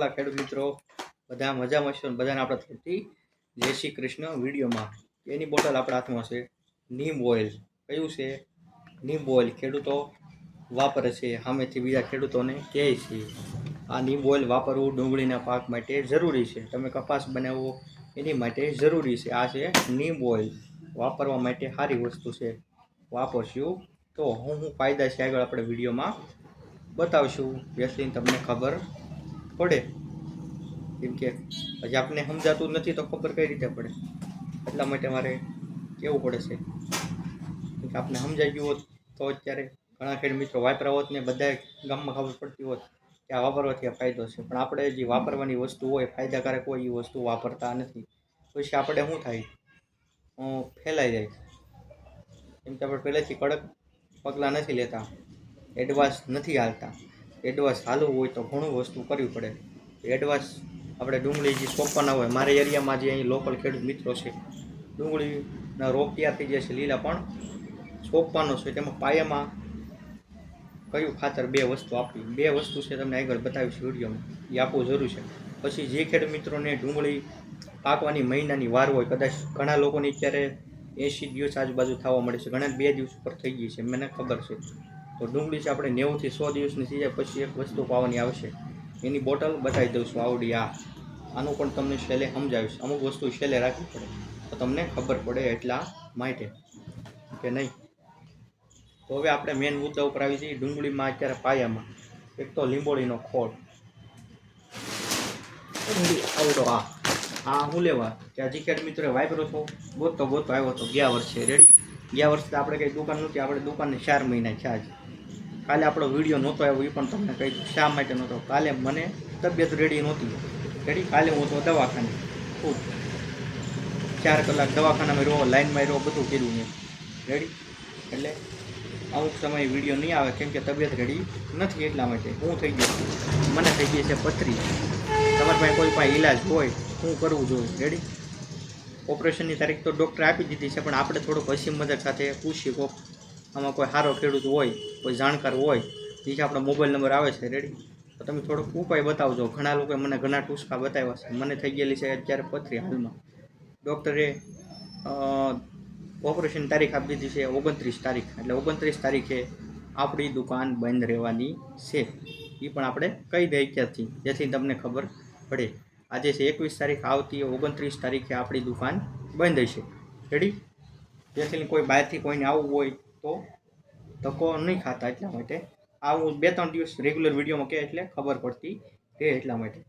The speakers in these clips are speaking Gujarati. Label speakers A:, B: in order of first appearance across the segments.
A: વાલા ખેડૂત મિત્રો, બધા મજામાં છો બધાને આપણા તરફથી જય શ્રી કૃષ્ણ વિડીયોમાં. એની બોટલ આપણા હાથમાં છે, નીમ ઓઇલ. કયું છે? નીમ ઓઇલ. ખેડૂતો વાપરે છે, સામેથી બીજા ખેડૂતોને કહે છે, આ નીમ ઓઇલ વાપરવું ડુંગળીના પાક માટે જરૂરી છે. તમે કપાસ બનાવવો એની માટે જરૂરી છે. આ છે નીમ ઓઇલ. વાપરવા માટે સારી વસ્તુ છે. વાપરશું તો હું હું ફાયદા છે આગળ આપણે વિડીયોમાં બતાવશું. જેથી તમને ખબર પડે? કેમ કે હજી આપને સમજાતું નથી તો ખબર કઈ રીતે પડે? એટલા માટે મારે કહેવું પડે છે? કે આપને સમજાઈ ગયું હોત તો અત્યારે ઘણા ખેડ મિત્રો વાપરા હોત ને બધા ગામમાં ખબર પડતી હોત કે આ વાપરવાથી આ ફાયદો છે. પણ આપણે જે વાપરવાની વસ્તુ હોય, ફાયદાકારક હોય, એ વસ્તુ વાપરતા નથી. પછી આપણે શું થાય? ફેલાઈ જાય. કેમ કે આપણે પહેલેથી કડક પગલાં નથી લેતા. એડવાન્સ નથી હાલતા. એડવાન્સ હાલવું હોય તો ઘણું વસ્તુ કરવી પડે. એડવાન્સ આપણે ડુંગળી જે સોંપવાના હોય, મારા એરિયામાં જે અહીં લોકલ ખેડૂત મિત્રો છે, ડુંગળીના રોપિયાથી જે છે, લીલા પણ સોંપવાનો છે. તેમાં પાયામાં કયું ખાતર બે વસ્તુ આપવી? બે વસ્તુ છે તમને આગળ બતાવીશ વિડીયોમાં. એ આપવું જરૂરી છે. પછી જે ખેડૂત મિત્રોને ડુંગળી પાકવાની મહિનાની વાર હોય, કદાચ ઘણા લોકોની અત્યારે એંશી દિવસ આજુબાજુ થવા મળે છે. ઘણા બે દિવસ ઉપર થઈ ગઈ છે. મને ખબર છે. તો ડુંગળી છે આપણે નેવુંથી સો દિવસની થઈ પછી એક વસ્તુ પાવાની આવશે. એની બોટલ બતાવી દઉં છું, આવડી આ. આનું પણ તમને છેલ્લે સમજાવીશ. અમુક વસ્તુ છેલ્લે રાખવી પડે. તો તમને ખબર પડે એટલા માટે કે નહીં. તો હવે આપણે મેન મુદ્દા ઉપર આવી જઈએ. ડુંગળીમાં અત્યારે પાયામાં એક તો લીંબોળીનો ખોળ. આવડો આ. આ હું લેવા? કે હજી ક્યાંક મિત્રો વાપરો છો ગોતતો ગોતતો આવ્યો હતો ગયા વર્ષે. રેડી ગયા વર્ષે આપણે કંઈ દુકાન નહોતી. આપણે દુકાનને ચાર મહિના થયા છે. કાલે આપણો વીડિયો નહોતો આવ્યો એ પણ તમને કહી દઉં, શા માટે નહોતો? કાલે મને તબિયત રેડી નહોતી. રેડી કાલે હું તો દવાખાને. ખૂબ ચાર કલાક દવાખાનામાં રહ્યો લાઇનમાં રહ્યો બધું કર્યું મેં. રેડી એટલે અમુક સમયે વીડિયો નહીં આવે, કેમ કે તબિયત રેડી નથી એટલા માટે. હું થઈ ગયો. મને થઈ ગઈ છે પથરી. તમારી પાસે કોઈ પાસે ઈલાજ હોય શું કરવું જોઈએ. રેડી ઓપરેશનની તારીખ તો ડૉક્ટરે આપી દીધી છે, પણ આપણે થોડુંક હસી મદદ સાથે પૂછીએ કોક. આમાં કોઈ સારો ખેડૂત હોય, કોઈ જાણકાર હોય જે કે આપણો મોબાઈલ નંબર આવે છે રેડી તો તમે થોડોક ઉપાય બતાવજો. ઘણા લોકોએ મને ઘણા ટૂસકા બતાવ્યા છે. મને થઈ ગયેલી છે અત્યારે પથરી હાલમાં. ડૉક્ટરે ઓપરેશન તારીખ આપી દીધી છે ઓગણત્રીસ તારીખ. એટલે ઓગણત્રીસ તારીખે આપણી દુકાન બંધ રહેવાની છે. એ પણ આપણે કહી દઈએ ક્યાંથી? જેથી તમને ખબર પડે. આજે છે એકવીસ તારીખ, આવતી ઓગણત્રીસ તારીખે આપણી દુકાન બંધ હશે. રેડી જેથી કોઈ બહારથી કોઈને આવવું હોય તો ધક્કો નહીં ખાતા એટલા માટે. આ હું બે ત્રણ દિવસ રેગ્યુલર વિડીયોમાં કહે એટલે ખબર પડતી તે એટલા માટે.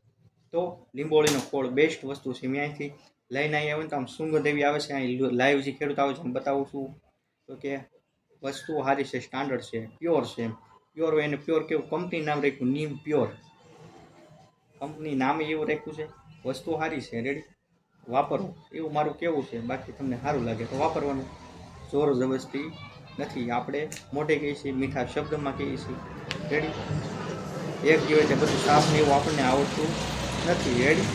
A: તો લીંબોળીનો ખોળ બેસ્ટ વસ્તુ છે. મેં અહીંથી લઈને અહીં આવે ને તો આમ સુંગદેવી આવે છે. અહીં લાઈવ જે ખેડૂત આવે છે હું બતાવું છું. તો કે વસ્તુ સારી છે સ્ટાન્ડર્ડ છે પ્યોર છે પ્યોર હોય એને પ્યોર કેવું કંપની નામ રાખ્યું નીમ પ્યોર કંપની નામ એવું રાખ્યું છે. વસ્તુ સારી છે રેડી વાપરો. એવું મારું કેવું છે. બાકી તમને સારું લાગે તો વાપરવાનું. જોર જબરસ્તી નથી, આપણે મોઢે કહીએ છીએ, મીઠા શબ્દમાં કહીએ છીએ. રેડી એક દિવસે બધું સાફ ને એવું આપણને આવડતું નથી રેડી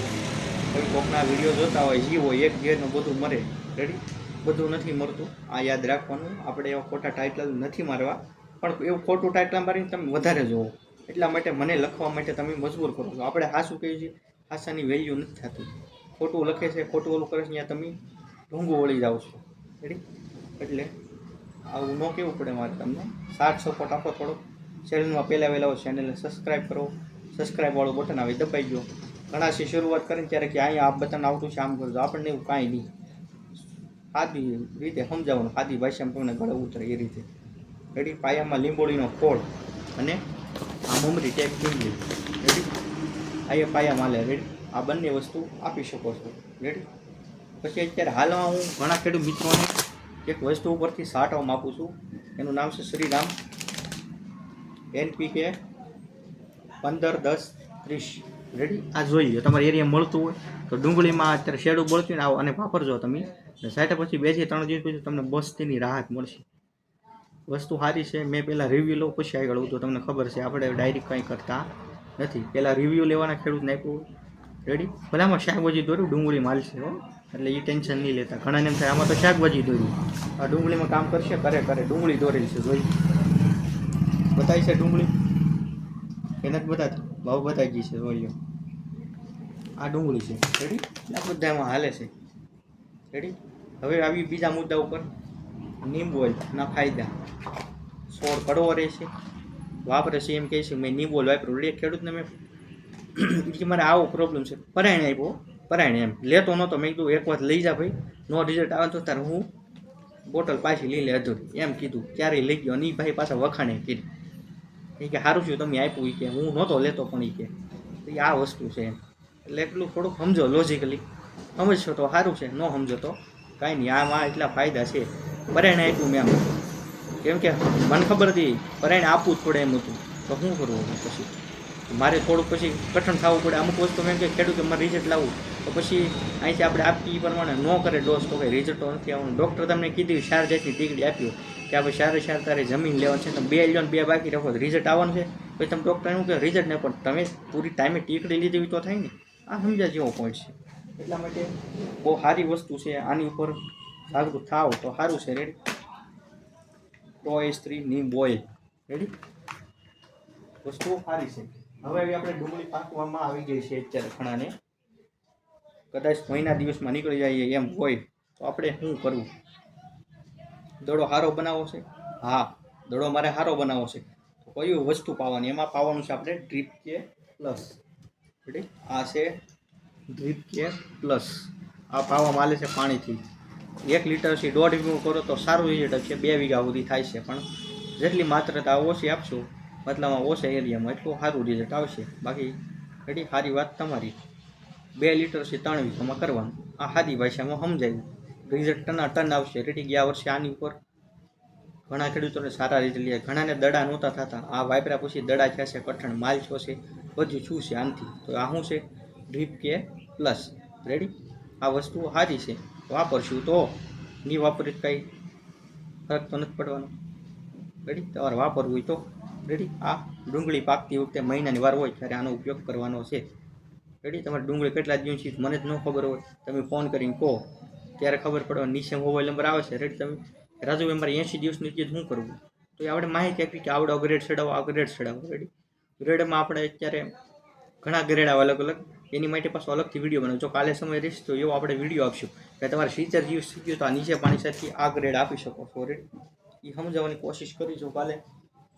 A: કોઈ કોકના વીડિયો જોતા હોય જે હોય, એક દિવસનું બધું મરે. રેડી બધું નથી મળતું. આ યાદ રાખવાનું, આપણે એવા ખોટા ટાઇટલ નથી મારવા. પણ એવું ખોટું ટાઇટલ મારીને તમે વધારે જોવો એટલા માટે મને લખવા માટે તમે મજબૂર કરો છો. આપણે હાસું કહીએ છીએ, હાસાની વેલ્યુ નથી થતી. ખોટું લખે છે, ખોટું ઓલું કરે છે, ત્યાં તમે ઢોંગું વળી જાઓ છો. રેડી એટલે આવું ન કહેવું પડે મારે તમને. સાથ સપોર્ટ આપો થોડો ચેનલમાં પહેલાં વહેલા હોય ચેનલને સબસ્ક્રાઈબ કરો. સબસ્ક્રાઈબવાળું બટન આવે દબાઈ ગયો. ઘણા છે શરૂઆત કરીને ત્યારે કે અહીંયા આ બટન આવતું છે, આમ કરજો આપણને એવું કાંઈ નહીં. સાદી રીતે સમજાવવાનું. સાદી ભાષામાં તમને ગળે ઉતરે એ રીતે. રેડી પાયામાં લીંબોળીનો ખોળ અને આ મમરી ટેપ ડુંગળી રેડી અહીંયા પાયામાં માલે રેડી આ બંને વસ્તુ આપી શકો છો. રેડી પછી અત્યારે હાલમાં હું ઘણા ખેડૂત મિત્રોને એક વસ્તુ ઉપરથી સાટો આપું છું. એનું નામ છે શ્રીરામ. એનપીકે પંદર દસ ત્રીસ. રેડી આ જોઈ લો તમારા એરિયા મળતું હોય તો ડુંગળીમાં અત્યારે શેડું બોલતું ને આવો, અને વાપરજો તમે. સાઈઠ પછી બેથી ત્રણ દિવસ પછી તમને બસ્તીની રાહત મળશે. વસ્તુ સારી છે, મેં પહેલાં રિવ્યૂ લઉં, પછી આગળ તો તમને ખબર છે. આપણે ડાયરેક્ટ કંઈ કરતા નથી. પહેલાં રિવ્યૂ લેવાના ખેડૂતને આપ્યું. રેડી ભલામાં શાકભાજી દોર્યું ડુંગળી માલ છે હો. એટલે એ ટેન્શન નહીં લેતા. ઘણાને એમ થાય, આમાં તો શાકભાજી દોર્યું આ ડુંગળીમાં કામ કરશે? કરે કરે. ડુંગળી દોરેલી છે, જોઈ. બતાવી છે ડુંગળી? કે નથી બતાવતી ભાવ બતાવી ગઈ છે, જોઈ આ ડુંગળી છે. રેડી આ બધા એમાં હાલે છે. રેડી હવે આવી બીજા મુદ્દા ઉપર. નીંબુ ઓઇલના ફાયદા. છોડ કડવો રહે છે વાપરે છે એમ કહે છે. મેં નીંબુ ઓઇલ વાપર્યું. રેડી ખેડૂતને મેં મારે આવો પ્રોબ્લેમ છે. પરાયણ આવ્યો પરાયણે એમ. લેતો નહોતો મેં કીધું એક વાત લઈ જા ભાઈ. નો રિઝલ્ટ આવે તો તારે હું બોટલ પાછી લઈ લે અધૂરી. એમ કીધું. ક્યારેય લઈ ગયો અને ભાઈ પાછા વખાણે કીધું. એ કે સારું છું તમે આપ્યું એ કે. હું નહોતો લેતો પણ ઈ કે. આ વસ્તુ છે એમ. એટલે એટલું થોડુંક સમજો લોજિકલી સમજશો તો સારું છે. ન સમજો તો કાંઈ નહીં. આમાં એટલા ફાયદા છે. પરાયણ આપ્યું મેં કેમ કે મને ખબર હતી. પરાયણ આપવું પડે એમ હતું. તો શું કરવું પછી? મારે થોડુંક પછી કઠણ થવું પડે. અમુક વસ્તુ મેં કે ખેડૂત મારે રિઝલ્ટ લાવવું તો પછી અહીંથી આપણે આપી પ્રમાણે ન કરે ડોઝ તો કંઈ રિઝલ્ટ નથી આવવાનું. ડૉક્ટર તમને કીધું શાર જાતની ટીકડી આપ્યું કે આપણે સારે સાર તારે જમીન લેવાનું છે. તમે બે લ્યો બે બાકી રાખો રિઝલ્ટ આવવાનું છે. પછી તમે ડૉક્ટર એવું કે રિઝલ્ટ નહીં પણ તમે પૂરી ટાઈમે ટીકડી લીધી હોય તો થાય ને. આ સમજ્યા જેવો પોઈન્ટ છે. એટલા માટે બહુ સારી વસ્તુ છે. આની ઉપર જાગૃત થાવ તો સારું છે. રેડી ટોય સ્ત્રી ની બોય રેડી વસ્તુ સારી છે. હવે આપણે ડુંગળી પાકવામાં આવી ગઈ છે અત્યારે ખણાને. કદાચ મહિના દિવસમાં નીકળી જઈએ એમ હોય, તો આપણે શું કરવું? દડો સારો બનાવવો છે? હા, દડો મારે સારો બનાવવો છે. તો કયું વસ્તુ પાવાની? એમાં પાવાનું છે આપણે ડ્રીપ કે પ્લસ આ છે ડ્રીપ કે પ્લસ આ પાવામાં આલે છે પાણીથી. એક લીટરથી દોઢ વીઘું કરો તો સારું રિઝલ્ટ છે, બે વીઘા સુધી થાય છે. પણ જેટલી માત્રતા ઓછી આપશો. મતલબમાં ઓછા એરિયામાં એટલું સારું રિઝલ્ટ આવશે. બાકી રેડી સારી વાત તમારી. બે લીટરથી ત્રણ વીઘામાં કરવાનું. આ સાદી ભાષામાં સમજાયું. રિઝલ્ટ ટના ટન આવશે. રેડી ગયા વર્ષે આની ઉપર. ઘણા ખેડૂતોને સારા રિઝલ્ટ લે ઘણાને દડા નહોતા થતા. આ વાયપરા પછી દડા થયા છે, કઠણ માલ છો છે, બધું શું છે આનથી? તો આ શું છે? ડ્રીપ કે પ્લસ રેડી આ વસ્તુ સારી છે. વાપરશું તો. નહીં વાપરી કાંઈ ફરક તો નથી પડવાનો. રેડી તમારે વાપરવું હોય તો. રેડી આ ડુંગળી પાકતી વખતે મહિનાની વાર હોય ત્યારે આનો ઉપયોગ કરવાનો છે. રેડી તમારે ડુંગળી કેટલા દિવસ છે મને જ ન ખબર હોય. તમે ફોન કરીને કહો. ત્યારે ખબર પડે નીચે મોબાઈલ નંબર આવે છે. રેડી તમે? રાજુ મારે એંશી દિવસની જે શું કરવું તો એ આપણે માહિતી આપી કે આવડો ગ્રેડ ચડાવો આ ગ્રેડ ચડાવો. રેડી ગ્રેડમાં આપણે અત્યારે ઘણા ગ્રેડ આવે અલગ અલગ. એની માટે પાછો અલગથી વીડિયો બનાવો. જો કાલે સમય રહેશે તો એવો આપણે વીડિયો આપશું કે તમારે સિત્તેર દિવસ થઈ ગયું તો આ નીચે પાણી સાથે આ ગ્રેડ આપી શકો છો. રેડ એ સમજાવવાની કોશિશ કરીશું કાલે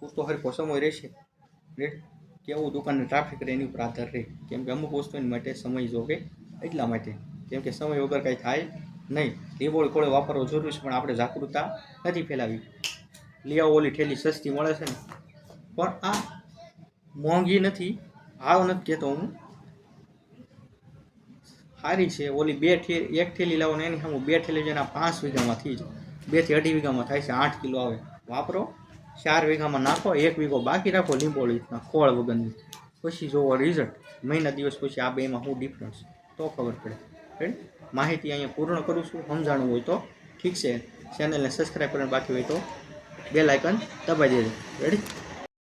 A: પૂરતો હરખો સમય રહેશે. રેટ કેવું દુકાનને ટ્રાફિક રહે એની ઉપર આધાર રહે. કેમ કે અમુક વસ્તુની માટે સમય જોગે એટલા માટે. કેમ કે સમય વગર કાંઈ થાય નહીં. લીંબોળી કોળે વાપરવો જરૂરી છે, પણ આપણે જાગૃતતા નથી ફેલાવી. લી આવો ઓલી ઠેલી સસ્તી મળે છે ને. પણ આ મોંઘી નથી. આવ નથી કહેતો હું. સારી છે ઓલી બે ઠે, એક ઠેલી લાવો ને એની સામે બે ઠેલી જેના પાંચ વીઘામાં થઈ જાય. બેથી અઢી વીઘામાં થાય છે, આઠ કિલો આવે. વાપરો. ચાર વીઘામાં નાખો, એક વીઘો બાકી રાખો, લીંબો રીતના, ખોળ વગરની. પછી જોવો રિઝલ્ટ મહિના દિવસ પછી આ બેમાં શું ડિફરન્સ તો ખબર પડે. રેડી માહિતી અહીંયા પૂર્ણ કરું છું. સમજાણું હોય તો ઠીક છે. ચેનલને સબસ્ક્રાઈબ કરવાનું બાકી હોય તો બે લાઇકન દબાઈ દેજો. રેડી